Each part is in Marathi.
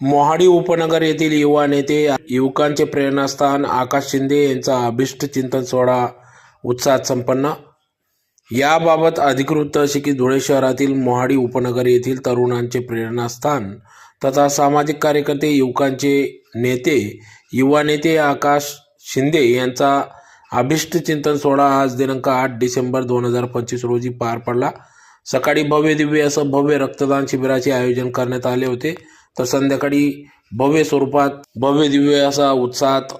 मोहाडी उपनगर येथील युवा नेते युवकांचे प्रेरणास्थान आकाश शिंदे यांचा अभिष्ट चिंतन सोहळा उत्साहात संपन्न. याबाबत अधिकृत तहसील की धुळे शहरातील मोहाडी उपनगर येथील तरुणांचे प्रेरणास्थान तथा सामाजिक कार्यकर्ते युवकांचे नेते युवा नेते आकाश शिंदे यांचा अभिष्ट चिंतन सोहळा आज दिनांक आठ डिसेंबर दोन हजार पंचवीस रोजी पार पडला. सकाळी भव्य दिव्य असं भव्य रक्तदान शिबिराचे आयोजन करण्यात आले होते. तर संध्याकाळी भव्य स्वरूपात भव्य दिव्य असा उत्साहात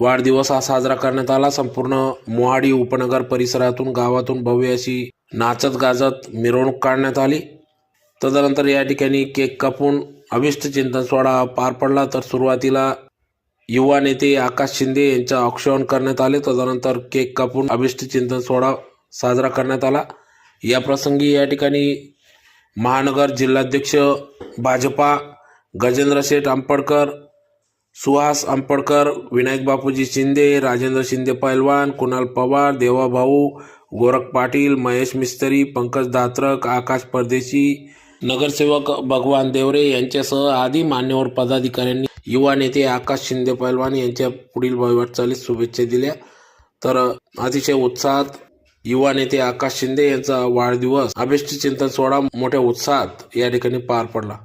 वाढदिवस हा साजरा करण्यात आला. संपूर्ण मोहाडी उपनगर परिसरातून गावातून भव्य अशी नाचत गाजत मिरवणूक काढण्यात आली. तदनंतर या ठिकाणी केक कापून अभिष्ट चिंतन सोहळा पार पडला. तर सुरुवातीला युवा नेते आकाश शिंदे यांच्या औक्षण करण्यात आले. तदनंतर केक कापून अभिष्ट चिंतन सोहळा साजरा करण्यात आला. या प्रसंगी या ठिकाणी महानगर जिल्हाध्यक्ष भाजपा गजेंद्र शेठ आंपडकर सुहास आंपडकर विनायक बापूजी शिंदे राजेंद्र शिंदे पैलवान कुणाल पवार देवाभाऊ गोरख पाटील महेश मिस्त्री पंकज दात्रक आकाश परदेशी नगरसेवक भगवान देवरे यांच्यासह आदी मान्यवर पदाधिकाऱ्यांनी युवा नेते आकाश शिंदे पैलवान यांच्या पुढील वाटचालीस शुभेच्छा दिल्या. तर अतिशय उत्साहात युवा नेते आकाश शिंदे यांचा वाढदिवस अभिष्ट चिंतन सोहळा मोठ्या उत्साहात या ठिकाणी पार पडला.